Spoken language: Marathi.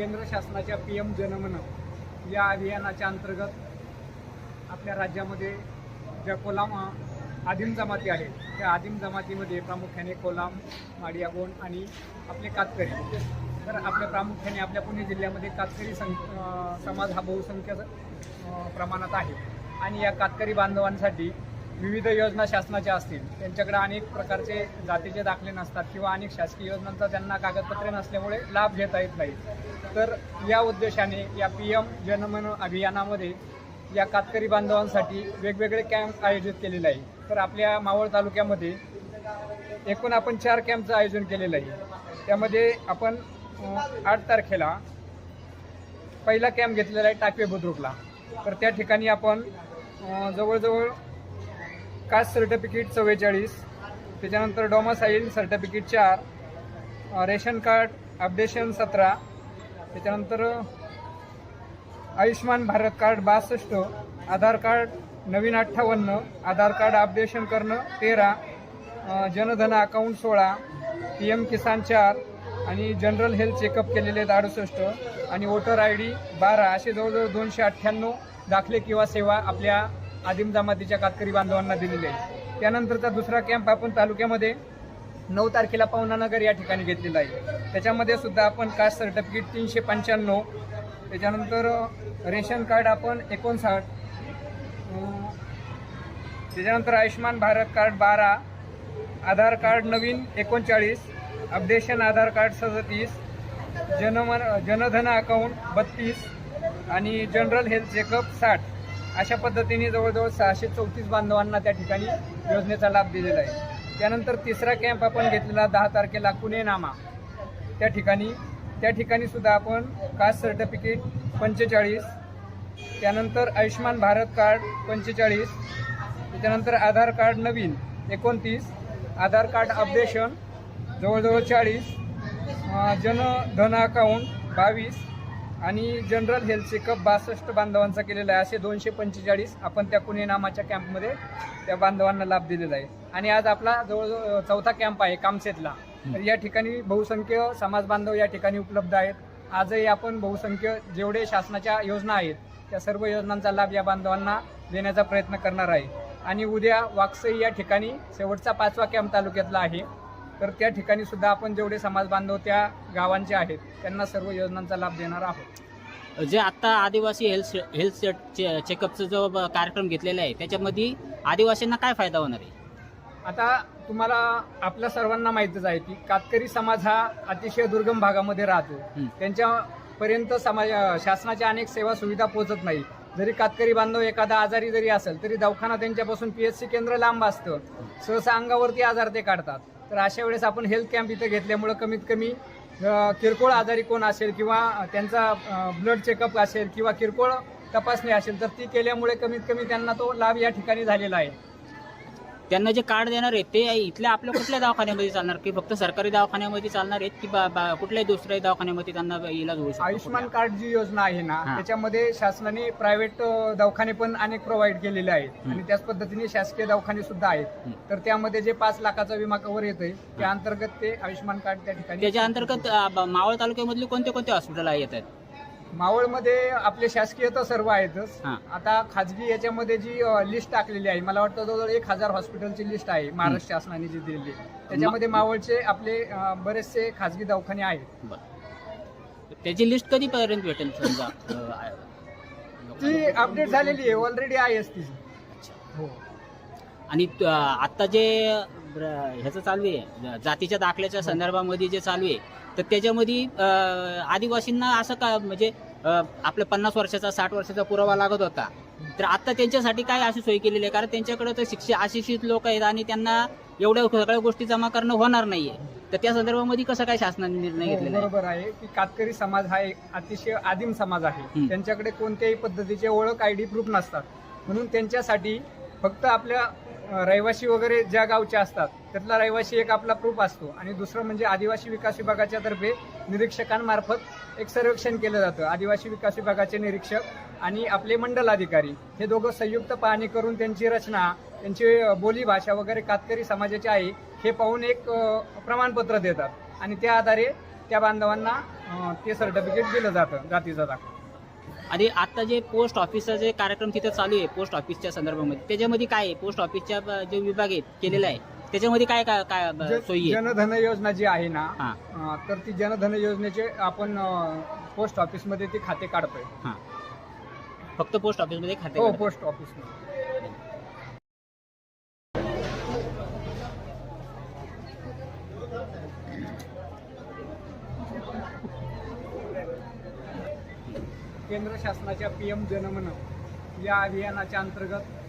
केंद्र शासनाच्या पी एम जनमन या अभियानाच्या अंतर्गत आपल्या राज्यामध्ये ज्या कोलाम आदिम जमाती आहेत त्या आदिम जमातीमध्ये प्रामुख्याने कोलाम माडियागोंड आणि आपले कातकरी. तर आपल्या प्रामुख्याने आपल्या पुणे जिल्ह्यामध्ये कातकरी सं समाज हा बहुसंख्य प्रमाणात आहे. आणि या कातकरी बांधवांसाठी विविध योजना शासनाच्या असतील त्यांच्याकडे अनेक प्रकारचे जातीचे दाखले नसतात किंवा अनेक शासकीय योजनांचा त्यांना कागदपत्रे नसल्यामुळे लाभ घेता येत नाही तर या उद्देशाने या पी एम जनमन अभियानामध्ये या कातकरी बांधवांसाठी वेगवेगळे कॅम्प आयोजित केलेले आहे तर आपल्या मावळ तालुक्यामध्ये एकूण आपण चार कॅम्पचं आयोजन केलेलं आहे. त्यामध्ये आपण आठ तारखेला पहिला कॅम्प घेतलेला आहे टाकवे बुद्रुकला. तर त्या ठिकाणी आपण जवळजवळ कास्ट सर्टिफिकेट चव्वेचाळीस. त्याच्यानंतर डॉमासाईल सर्टिफिकेट चार. रेशन कार्ड अपडेशन सतरा. त्याच्यानंतर आयुष्मान भारत कार्ड बासष्ट. आधार कार्ड नवीन अठ्ठावन्न. आधार कार्ड अपडेशन करणं तेरा. जनधन अकाउंट सोळा. पी एम किसान चार. आणि जनरल हेल्थ चेकअप केलेले आहेत अडुसष्ट. आणि वोटर आय डी बारा. असे जवळजवळ दोनशे अठ्ठ्याण्णव दाखले किंवा सेवा आपल्या आदिम जमातीच्या कातकरी बांधवांना दिलेले आहे. त्यानंतरचा दुसरा कॅम्प आपण तालुक्यामध्ये नऊ तारखेला पवनानगर या ठिकाणी घेतलेला आहे. त्याच्यामध्ये सुद्धा आपण कास्ट सर्टिफिकेट तीनशे पंच्याण्णव त्याच्यानंतर रेशन कार्ड आपण एकोणसाठ त्याच्यानंतर आयुष्यमान भारत कार्ड बारा आधार कार्ड नवीन एकोणचाळीस अपडेशन आधार कार्ड सदतीस जनमन जनधन अकाउंट बत्तीस आणि जनरल हेल्थ चेकअप साठ. अशा पद्धतीने जवळजवळ सहाशे चौतीस बांधवांना त्या ठिकाणी योजनेचा लाभ दिलेला आहे. त्यानंतर तिसरा कॅम्प आपण घेतलेला दहा तारखेला कुणे नामा त्या ठिकाणी त्या ठिकाणी सुद्धा आपण कास्ट सर्टिफिकेट पंचेचाळीस त्यानंतर आयुष्यमान भारत कार्ड पंचेचाळीस त्याच्यानंतर आधार कार्ड नवीन एकोणतीस आधार कार्ड अपडेशन जवळजवळ चाळीस जनधन अकाउंट बावीस आणि जनरल हेल्थ चेकअप बासष्ट बांधवांचा केलेला आहे. असे दोनशे पंचेचाळीस आपण त्या पुणे नामाच्या कॅम्पमध्ये त्या बांधवांना लाभ दिलेला आहे. आणि आज आपला जवळजवळ चौथा कॅम्प आहे कामसेतला तर या ठिकाणी बहुसंख्य समाज बांधव या ठिकाणी उपलब्ध आहेत. आजही आपण बहुसंख्य जेवढे शासनाच्या योजना आहेत त्या सर्व योजनांचा लाभ या बांधवांना देण्याचा प्रयत्न करणार आहे. आणि उद्या वाकसई या ठिकाणी शेवटचा पाचवा कॅम्प तालुक्यातला आहे. तर त्या ठिकाणी सुद्धा आपण जेवढे समाज बांधव त्या गावांचे आहेत त्यांना सर्व योजनांचा लाभ देणार आहोत. जे आता आदिवासी हेल्थ हेल्थ चे- चेकअपचा जो कार्यक्रम घेतलेला आहे त्याच्यामध्ये आदिवासींना काय फायदा होणार आहे? आता तुम्हाला आपल्या सर्वांना माहीतच आहे की कातकरी समाज हा अतिशय दुर्गम भागामध्ये राहतो. त्यांच्यापर्यंत समाज शासनाच्या अनेक सेवा सुविधा पोहोचत नाही. जरी कातकरी बांधव एखादा आजारी जरी असेल तरी दवाखाना त्यांच्यापासून पी एच सी केंद्र लांब असतं. सहसा अंगावरती आजार ते काढतात. तर अशा वेळेस आपण हेल्थ कॅम्प इथं घेतल्यामुळं कमीत कमी किरकोळ आजारी कोण असेल किंवा त्यांचा ब्लड चेकअप असेल किंवा किरकोळ तपासणी असेल तर ती केल्यामुळे कमीत कमी त्यांना तो लाभ या ठिकाणी झालेला आहे. त्यांना जे कार्ड देणार आहे ते इथल्या आपल्या कुठल्या दवाखान्यामध्ये चालणार की फक्त सरकारी दवाखान्यामध्ये चालणार आहेत की बा- बा- कुठल्याही दुसऱ्या दवाखान्यामध्ये त्यांना इलाज होऊ शकतो आयुष्यमान कार्ड जी योजना आहे ना हा. त्याच्यामध्ये शासनाने प्रायव्हेट दवाखाने पण अनेक प्रोव्हाइड केलेले आहेत. आणि त्याच पद्धतीने शासकीय दवाखाने सुद्धा आहेत. तर त्यामध्ये जे पाच लाखाचा विमा कव्हर येतोय त्या अंतर्गत ते आयुष्यमान कार्ड त्या ठिकाणी त्याच्या अंतर्गत अ, ब- मावळ तालुक्यामधले कोणते कोणते हॉस्पिटल येत आहेत मावळमध्ये आपले शासकीय तर सर्व आहेतच. हा. आता खाजगी याच्यामध्ये जी लिस्ट टाकलेली आहे मला वाटतं जवळजवळ एक हजार हॉस्पिटलची लिस्ट आहे महाराष्ट्र शासनाने जी दिलेली. त्याच्यामध्ये मावळचे आपले अ, बरेचसे खाजगी दवाखाने आहेत. बरं. त्याची लिस्ट कधीपर्यंत भेटेल समजा अ, ती अपडेट झालेली आहे ऑलरेडी आहे ती हो. आणि त- आता जे ह्याचं चालू आहे. जातीच्या दाखल्याच्या संदर्भामध्ये जे चालू आहे तर त्याच्यामध्ये आदिवासींना असं का म्हणजे अ, आपल्या पन्नास वर्षाचा साठ वर्षाचा पुरावा लागत होता. तर आता त्यांच्यासाठी काय अशी सोय केलेली आहे? कारण त्यांच्याकडे तर शिक्षित अशिक्षित लोक आहेत आणि त्यांना एवढ्या सगळ्या गोष्टी जमा करणं होणार नाहीये. तर त्या संदर्भामध्ये कसं काय शासनाने निर्णय हो, घेतलेला आहे? बरोबर आहे की कातकरी समाज हा एक अतिशय आदिम समाज आहे. त्यांच्याकडे कोणत्याही पद्धतीचे ओळख आय डी प्रूफ नसतात. म्हणून त्यांच्यासाठी फक्त आपल्या रहिवासी वगैरे ज्या गावचे असतात त्यातला रहिवासी एक आपला प्रूफ असतो. आणि दुसरं म्हणजे आदिवासी विकास विभागाच्या तर्फे निरीक्षकांमार्फत एक सर्वेक्षण केलं जातं. आदिवासी विकास विभागाचे निरीक्षक आणि आपले मंडल अधिकारी. हे दोघं संयुक्त पाहणी करून त्यांची रचना त्यांची बोलीभाषा वगैरे कातकरी समाजाची आहे हे पाहून एक प्रमाणपत्र देतात. आणि त्या आधारे त्या बांधवांना ते सर्टिफिकेट दिलं जातं जातीचा दाखवा आणि आता जे पोस्ट ऑफिसचा जे कार्यक्रम तिथे चालू आहे पोस्ट ऑफिसच्या संदर्भामध्ये त्याच्यामध्ये काय आहे? पोस्ट ऑफिसच्या जे विभाग आहे केलेला आहे त्याच्यामध्ये काय काय काय सोयी आहे जनधन योजना जी आहे ना हा. अं, तर ती जनधन योजनेचे आपण अं, पोस्ट ऑफिसमध्ये ते खाते काढतोय. हा. फक्त पोस्ट ऑफिसमध्ये खाते हो काढतात. पोस्ट ऑफिसमध्ये केंद्र शासनाच्या पी एम जनमन या अभियानाच्या अंतर्गत